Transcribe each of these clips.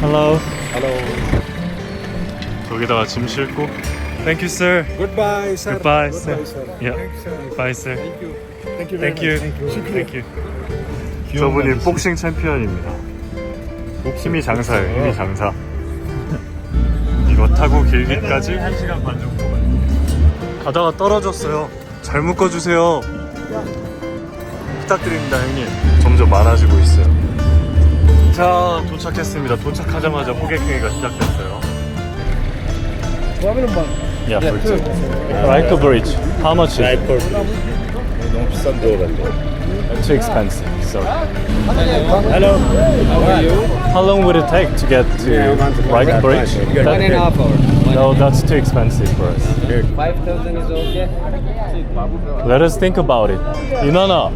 Hello. Hello. 여기다가 짐 싣고. Thank you, sir. Goodbye, sir. Goodbye, sir. Goodbye, sir. Yeah. Thank you, sir. Bye, sir. Thank you. Thank you very Thank you. much. Thank you. 저분이 복싱 챔피언입니다. 힘이 장사예요. 힘이 장사. 이거 타고 길기까지 1시간 반 정도 걸립니다. 가다가 떨어졌어요. 잘 묶어주세요. 부탁드립니다, 형님. 점점 많아지고 있어요. 자, 도착했습니다. 도착하자마자 호객행위가 시작됐어요. Yeah, for two. Raiko Bridge. How much is it? 너무 비싼데 같아. Too expensive. So, Hello. How are you? how long would it take to get to Raiko Bridge? One and a half hour. No, that's too expensive for us. Five thousand is okay. Let us think about it. 이나나.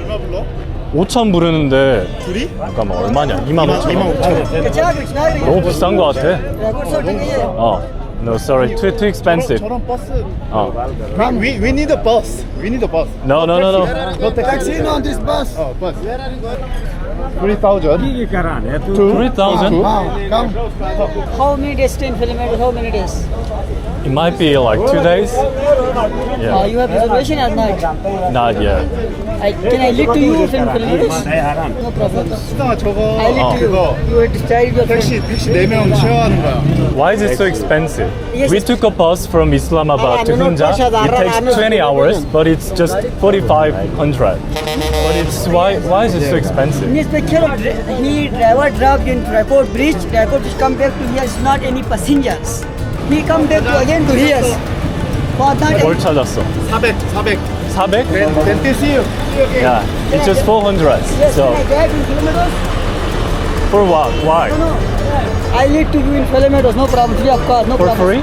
얼마 불러? 5천 부르는데 둘이? 잠깐만 얼마냐? 2만 5천 2만 원. 5천 원. 너무 비싼 거 같아. 어. No, sorry, too too expensive. 저런 버스. 어. We we need a bus. We need a bus. No, no, no, no. No taxi on this bus. Oh, bus. Three thousand. Three thousand. Come. How many days stay in Philadelphia? How many days? It might be like two days. Uh, Yeah, you have reservation or not? not yet. I, can I lead to you in Philadelphia? No problem. 수당아 저거 I lead 어. to you. 그거 You will decide your 택시 friend. 택시 네명 쉐어하는 거야. Why is it so expensive? Yes, We it's- took a bus from Islamabad to Hunza. It takes 20 hours, but it's just 4,500. But it's why why is it so expensive? In his picture, he driver dropped in Raipur bridge. Raipur bridge come back to here. It's not any passengers. He come back to again to here. For that, 뭘 찾았어? 400, 400. 400? Then this you. Yeah, it's just 400. yes, So can I drive in kilometers? for what? Why? No, no. I lead to you in kilometers. No problem. Free of cost. No For problem. free?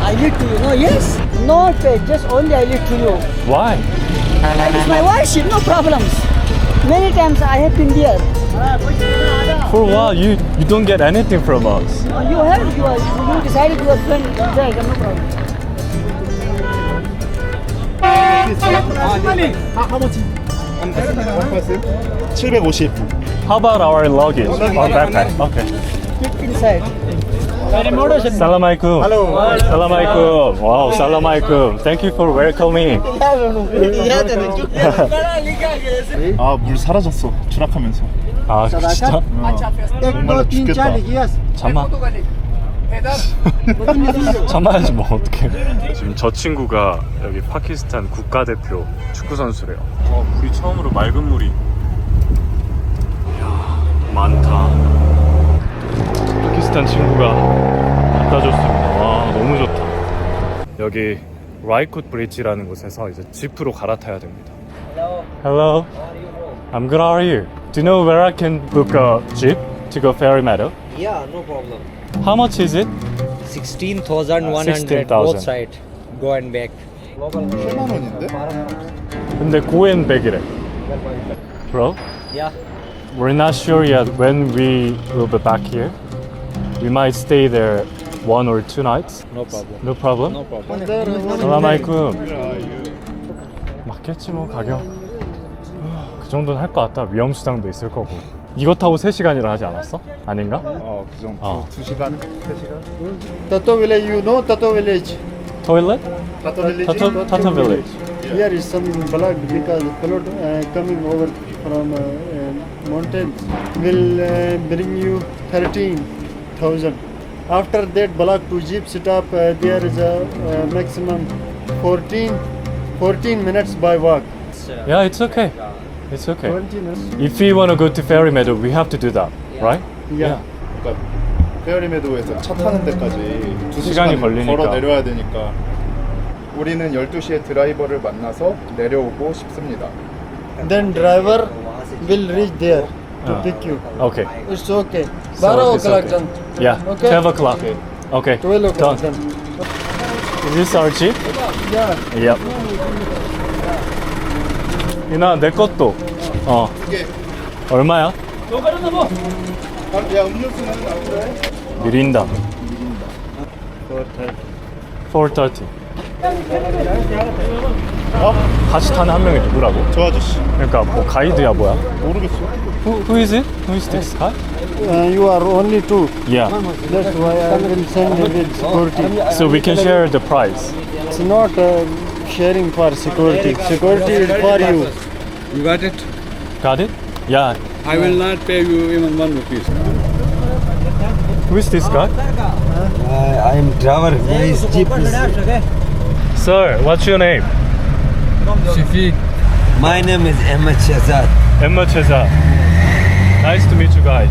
I lead to you. No, yes. Not paid. Just only I lead to you. Why? It's my worship, no problems. Many times I have been there. For what? You you don't get anything from us. Uh, You have, you, are, you decided your friend, there, no problem. 750. How about our luggage? Our backpack. Okay. Salam alaikum. Hello. Salam alaikum. Wow, salam alaikum. Thank you for welcoming. 아, 물 사라졌어. 추락하면서. 아, 진짜? 정말 죽겠다. 잠만. 참아야지 뭐 어떡해. 지금 저 친구가 여기 파키스탄 국가대표 축구 선수래요. 어, 물이 처음으로 맑은 물이. 이야, 많다. 파키스탄 친구가 갖다 줬습니다. 와, 너무 좋다. 여기 라이콧 브릿지라는 곳에서 이제 지프로 갈아타야 됩니다. Hello. I'm good. How are you? Do you know where I can book a jeep to go ferry meadow? Yeah, no problem. How much is it? Sixteen thousand one hundred 16,000. both side. Go and back. 8만 원인데? 근데 고엔백이래. Bro, Yeah. we're not sure yet when we will be back here. We might stay there one or two nights. No problem. No problem. No problem. 알aikum. 맞겠지 뭐 가격. 그 정도는 할 것 같다. 위험 수당도 있을 거고. 이거 타고 3시간이라 하지 않았어? 아닌가? 어, 그 정도. 어. 2시간, 3시간. Tato village, you know Tato village. 토일렛? 타토 릴리지. 타토 타토 빌리지. Here is some blood because flood uh, coming over from uh, uh, mountain will uh, bring you 13,000. After that, block to jeep stop, uh, there is a uh, maximum 14, 14 minutes by walk. Yeah, it's okay. It's okay. 20 minutes. If we want to go to ferry meadow, we have to do that, right? Yeah. 그러니까 페어리 메도에서 차 타는 데까지 2시간 시간이 걸리니까. 걸어 내려야 되니까 우리는 12시에 드라이버를 만나서 내려오고 싶습니다. Then driver will reach there to Ah. pick you. Okay. It's okay. So 12 it's o'clock okay. done. Yeah. Okay. 12 o'clock. Okay. Okay. 12 o'clock Done. done. Is this our jeep? Yeah. Yep. 이나 내 것도. 어. 이게 얼마야? 야 음료수는 앞으로 미린다. 430. 어? 같이 타는 한 명이 누구라고? 저 아저씨 그러니까 뭐 가이드야 뭐야? 모르겠어. Who, who is it? Who is this guy? uh, you are only two. Yeah. That's why I will send with security. So we can share the price. It's not uh, sharing for security. Security is for you. You got it? Got it? Yeah. I will not pay you even one rupees. Who is this guy? Uh, I am driver. Nice jeep. Sir, what's your name? Shafiq. My name is Ahmed Shahzad. Emma Cheza. Nice to meet you guys.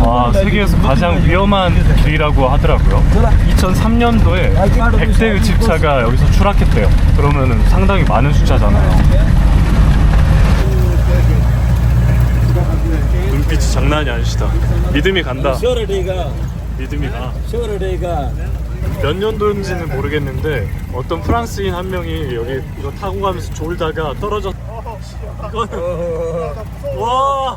아, 세계에서 가장 위험한 길이라고 하더라고요. 2003년도에 100대의 집차가 여기서 추락했대요. 그러면은 상당히 많은 숫자잖아요. 눈빛이 장난이 아니시다. 믿음이 간다. 믿음이 가. 몇 년도인지는 모르겠는데 어떤 프랑스인 한 명이 여기 이거 타고 가면서 졸다가 떨어졌. 이거는 와.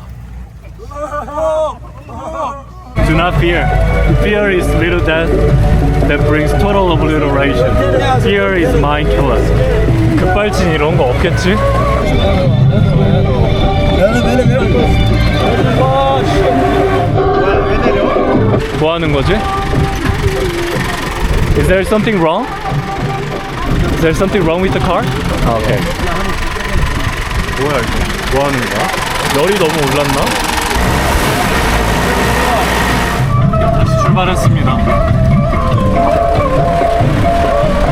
Do not fear. Fear is little death that brings total obliteration. Fear is mind killer. 급발진 이런 거 없겠지? 와, 씨. 뭐 하는 거지? Is there something wrong? Is there something wrong with the car? 아, 오케이. 뭐야 이거? 뭐 하는 거야? 열이 너무 올랐나? 출발했습니다.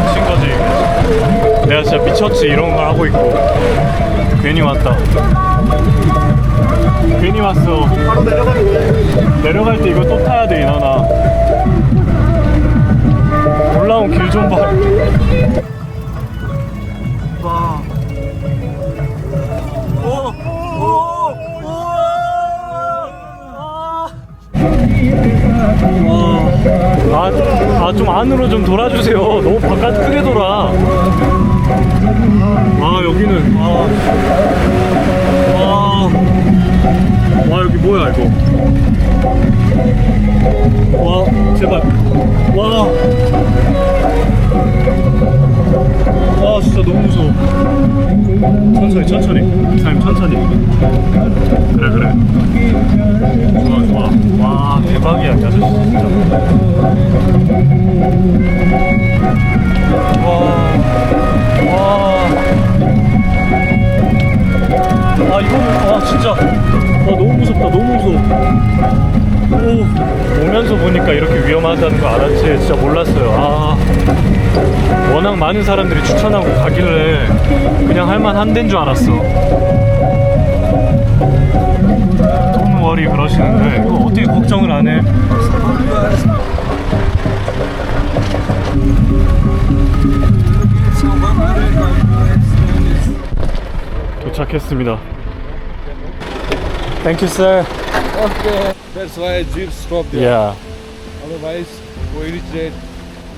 미친 거지. 내가 진짜 미쳤지 이런 걸 하고 있고 괜히 왔다. 괜히 왔어. 내려갈 때 이거 또 타야 돼 이나나. 올라온 길 좀 봐. 아, 아, 좀 안으로 좀 돌아주세요. 너무 바깥 크게 돌아. 아, 여기는, 아. 와. 와, 여기 뭐야, 이거. 와, 제발. 와. 와, 진짜 너무 무서워. 천천히, 천천히. 사장님, 천천히. 그래, 그래. 좋아, 좋아. 와, 대박이야, 이 아저씨. 진짜. 와. 와. 아, 진짜. 와, 너무 무섭다, 너무 무서워. 오, 오면서 보니까 이렇게 위험하다는 거 알았지 진짜 몰랐어요 아 워낙 많은 사람들이 추천하고 가길래 그냥 할만한 데인 줄 알았어 돈 워리 그러시는데 이거 어떻게 걱정을 안 해? 도착했습니다 Thank you sir That's why jeep stopped there. Yeah Otherwise, we reach there.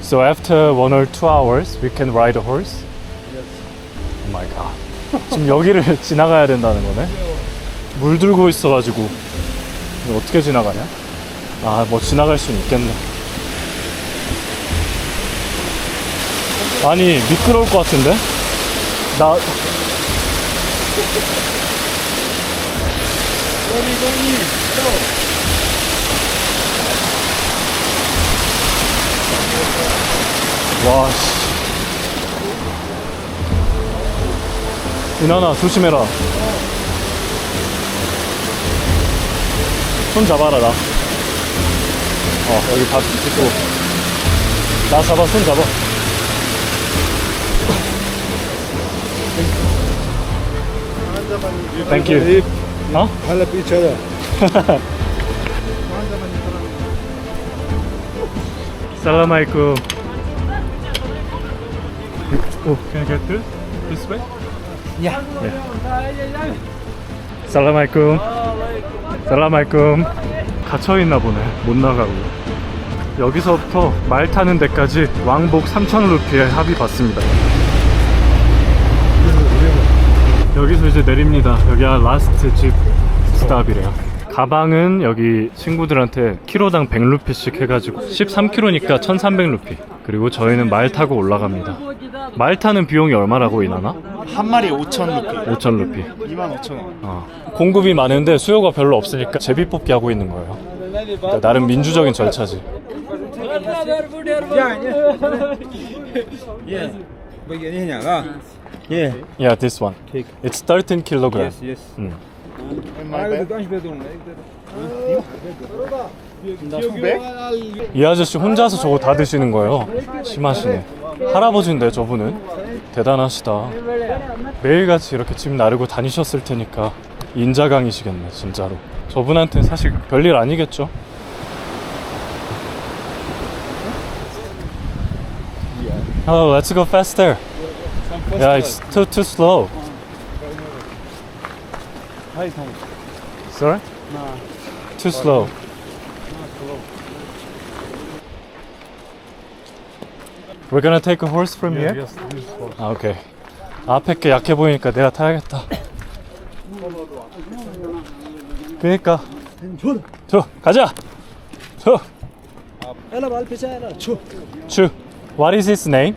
So after one or two hours, we can ride a horse. Oh my god. 지금 여기를 지나가야 된다는 거네. 물 들고 있어가지고 어떻게 지나가냐? 아, 뭐 지나갈 수는 있겠네. 아니 미끄러울 것 같은데? 나 와, 씨. 이나나, 조심해라. 손 잡아라, 나. 어, 여기 다 찍고. 나 잡아, 손 잡아. Thank you. 어? Help each other. Alaikum. Oh, can I get this? This way? Yeah. Alaikum. Salam alaikum. 갇혀 있나 보네. 못 나가고. 여기서부터 말 타는 데까지 왕복 3,000 루피에 합의 받습니다. 여기서 이제 내립니다. 여기가 라스트 집 스탑이래요. 가방은 여기 친구들한테 키로당 100루피씩 해가지고 13kg니까 1300루피. 그리고 저희는 말 타고 올라갑니다. 말 타는 비용이 얼마라고 인하나? 한 마리에 5천 루피 5천 루피. 2만 5천 원 어. 공급이 많은데 수요가 별로 없으니까 제비 뽑기 하고 있는 거예요. 그러니까 나름 민주적인 절차지. Yeah. Yeah, this one. It's 13 kilogram. Yes. 음. 이 아저씨 혼자서 저거 다 드시는 거예요. 심하시네. 할아버지인데 저분은 대단하시다. 매일같이 이렇게 짐 나르고 다니셨을 테니까 인자강이시겠네 진짜로. 저분한테는 사실 별일 아니겠죠. Oh, let's go faster. Yeah, it's too too slow. Sorry? Too slow. We're gonna take a horse from here. 아, 오케이. 앞에 게 약해 보이니까 내가 타야겠다. 그니까. 저 가자. 저. 추. What is his name?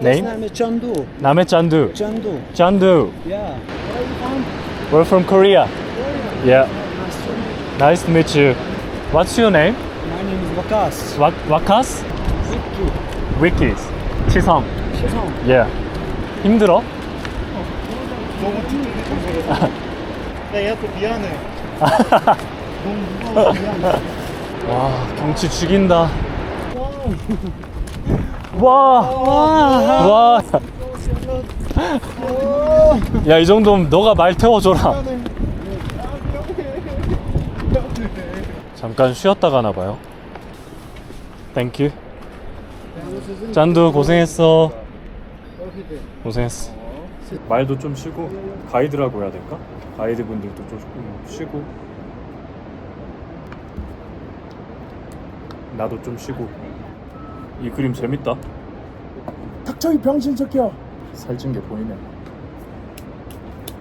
Name? Chandu. 남의 짠두. Chandu. 짠두. Yeah. We're from Korea. Yeah. Nice to meet you. What's your name? My name is Vakas. 와, 와카스? 위키스. 치성. Shisham. Yeah. 힘들어? 야 얘한테 미안해 와, 경치 죽인다. 와. 와. 야, 이 정도면 너가 말 태워줘라. 잠깐 쉬었다 가나 봐요. 땡큐. 짠두 고생했어. 고생했어. 말도 좀 쉬고 가이드라고 해야 될까? 가이드 분들도 좀 쉬고 나도 좀 쉬고 이 그림 재밌다. 닥쳐 이 병신 새끼야 살찐 게 보이네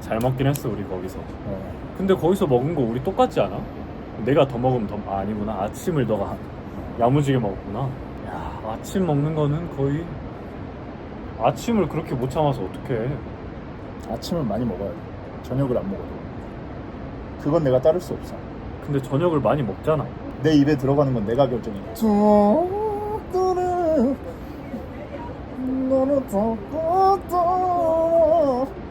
잘 먹긴 했어 우리 거기서. 근데 거기서 먹은 거 우리 똑같지 않아? 내가 더 먹으면 더 아, 아니구나. 아침을 너가 야무지게 먹었구나. 야 아침 먹는 거는 거의 아침을 그렇게 못 참아서 어떡해. 아침을 많이 먹어야 돼 저녁을 안 먹어도 그건 내가 따를 수 없어 근데 저녁을 많이 먹잖아. 내 입에 들어가는 건 내가 결정해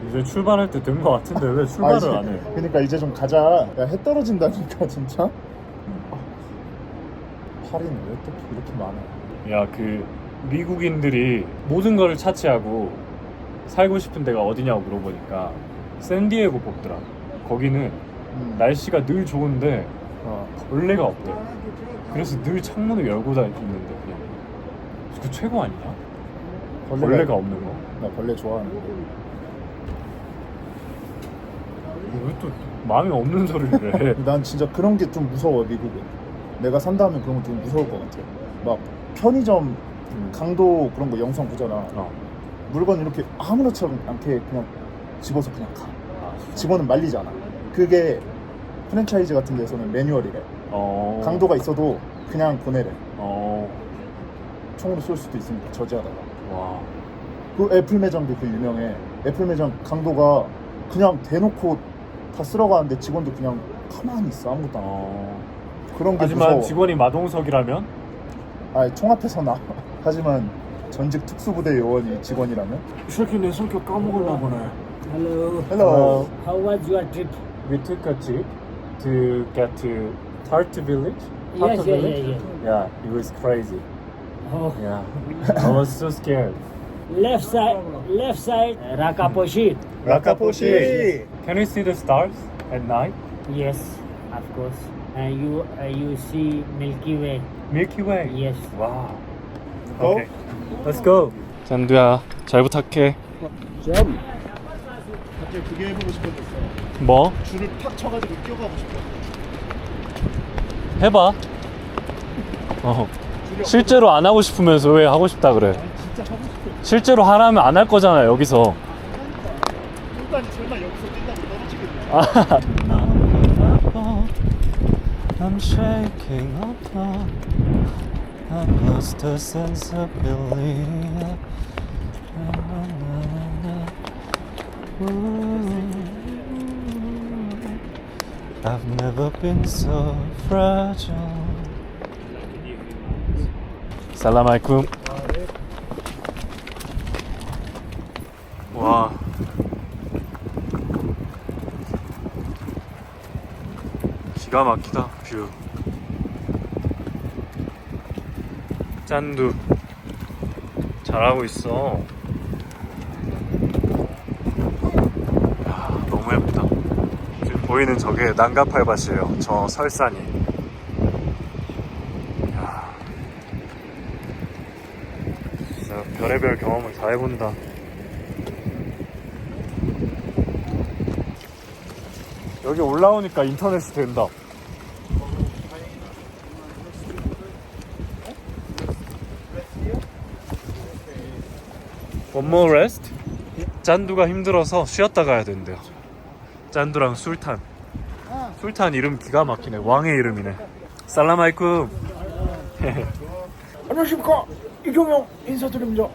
이제 출발할 때 된 거 같은데 왜 아, 출발을 이제- 안 해? 그러니까 이제 좀 가자 야 해 떨어진다니까 진짜 할인 왜또 이렇게 많아 야 그 미국인들이 모든 거를 차치하고 살고 싶은 데가 어디냐고 물어보니까 샌디에고 뽑더라. 거기는 음. 날씨가 늘 좋은데 어. 벌레가 없대. 그래서 늘 창문을 열고 다 있는데 그냥 그 최고 아니냐? 벌레가, 벌레가 없는 거. 나 벌레 좋아하는데 왜또 마음에 없는 소리를 해? 난 진짜 그런 게 좀 무서워 미국은 내가 산다면 그런 거 좀 무서울 것 같아 막 편의점 강도 그런 거 영상 보잖아 어. 물건 이렇게 아무렇지 않게 그냥 집어서 그냥 가 아, 진짜? 직원은 말리잖아 그게 프랜차이즈 같은 데서는 매뉴얼이래 어. 강도가 있어도 그냥 보내래 어. 총으로 쏠 수도 있으니까 저지하다가 와. 그 애플 매장도 그 유명해 애플 매장 강도가 그냥 대놓고 다 쓸어가는데 직원도 그냥 가만히 있어 아무것도 안 하고 어. 그런 게 하지만 무서워 직원이 마동석이라면 아, 총 앞에서 나 하지만 전직 특수부대 요원이 직원이라면 이 새끼 내 성격 까먹으려고 그래. Hello. 헬로 How was your trip? We took a jeep to get to Tartu village. Yes, Tartu yeah, village? yeah, Yeah, it was crazy. Oh, Yeah, I was so scared. left side, left side, Rakaposhi. 라카포시 Can you see the stars at night? Yes, of course. And you, uh, you see Milky Way. Milky Way. Yes. Wow. Go. Okay, let's go. 잔두야, 잘 부탁해. 갑자기 그게 해보고 싶어졌어 뭐? 줄을 탁 쳐가지고 뛰어가고 싶어 해봐. 어. 실제로 안 하고 싶으면서 왜 하고 싶다 그래? 진짜 하고 싶어 실제로 하라면 안 할 거잖아 여기서. 인간이 설마 여기서 뛴다고 I'm shaking up. I've lost a sense of belief. I've never been so fragile. 살람 알aikum. 와. 기가 막히다 뷰. 짠두 잘하고 있어. 야, 너무 예쁘다. 지금 보이는 저게 난가팔밭이에요. 저 설산이. 야. 진짜 별의별 경험을 다 해본다. 여기 올라오니까 인터넷이 된다. One more? 짠두가 힘들어서 쉬었다 가야 된대요. 짠두랑 술탄. 술탄 이름 기가 막히네. 왕의 이름이네. 살라마이쿰. 안녕하십니까 이경영 인사드립니다.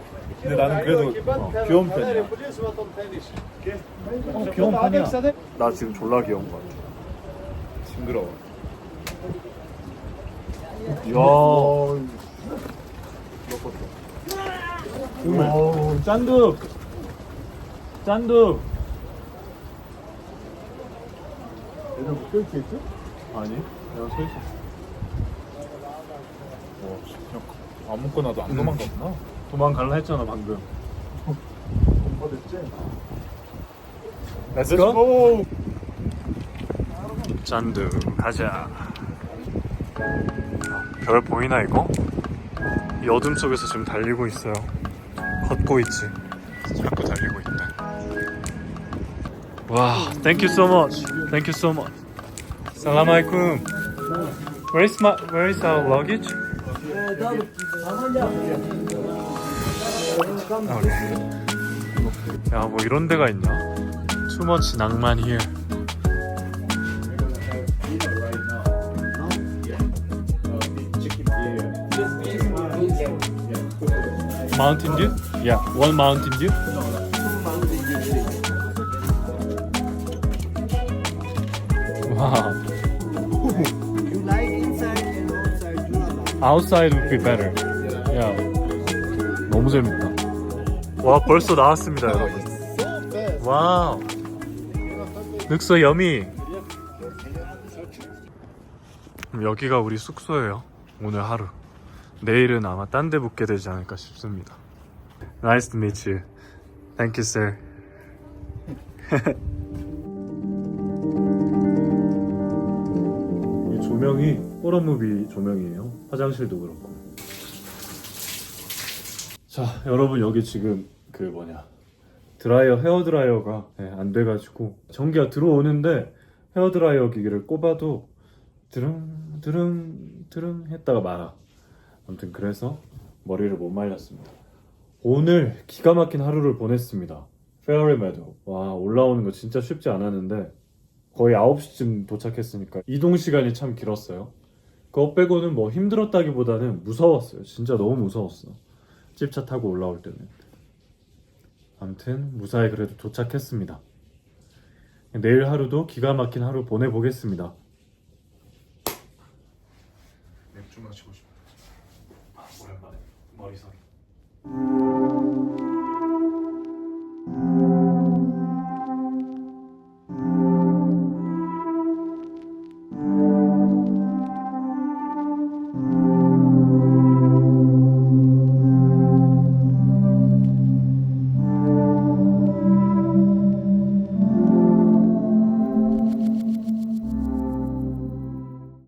근데 나는 그래도 어, 귀여운 편이야. 어, 귀여운 편이야. 나 지금 졸라 귀여운 거 같아. 징그러워. 이야. 오, 짠두 짠두 얘들 뭐 껴있지 있지? 아니 내가 서 있었어. 와, 그냥 아무거나도 안 도망갔구나. 도망갈라 했잖아 방금. 공부됐지? Let's go. 짠두 가자. 별 보이나 이거? 이 어둠 속에서 지금 달리고 있어요. 걷고 있지. 자꾸 달리고 있다. 와, thank you so much. Thank you so much. 살라마이쿰. Where is my Where is our luggage? 야, 뭐 이런 데가 있냐? Much 낭만 here. Mountain Dew? Yeah, one Mountain Dew. Wow, You like inside and outside. outside would be better. 너무 재밌다. 와, 벌써 나왔습니다, 여러분. 와우. Yummy. 그럼 여기가 우리 숙소예요. 오늘 하루. 내일은 아마 딴 데 묵게 되지 않을까 싶습니다. Nice to meet you. Thank you, sir. 이 조명이 호러무비 조명이에요. 화장실도 그렇고. 자, 여러분 여기 지금 그 뭐냐 드라이어 헤어 드라이어가 네, 안 돼가지고 전기가 들어오는데 헤어 드라이어 기기를 꼽아도 드릉 드릉 드릉 했다가 말아. 아무튼 그래서 머리를 못 말렸습니다. 오늘 기가 막힌 하루를 보냈습니다. 페어리 메도 와 올라오는 거 진짜 쉽지 않았는데 거의 9시쯤 도착했으니까 이동 시간이 참 길었어요. 그거 빼고는 뭐 힘들었다기보다는 무서웠어요. 진짜 너무 무서웠어. 집차 타고 올라올 때는. 아무튼 무사히 그래도 도착했습니다. 내일 하루도 기가 막힌 하루 보내보겠습니다.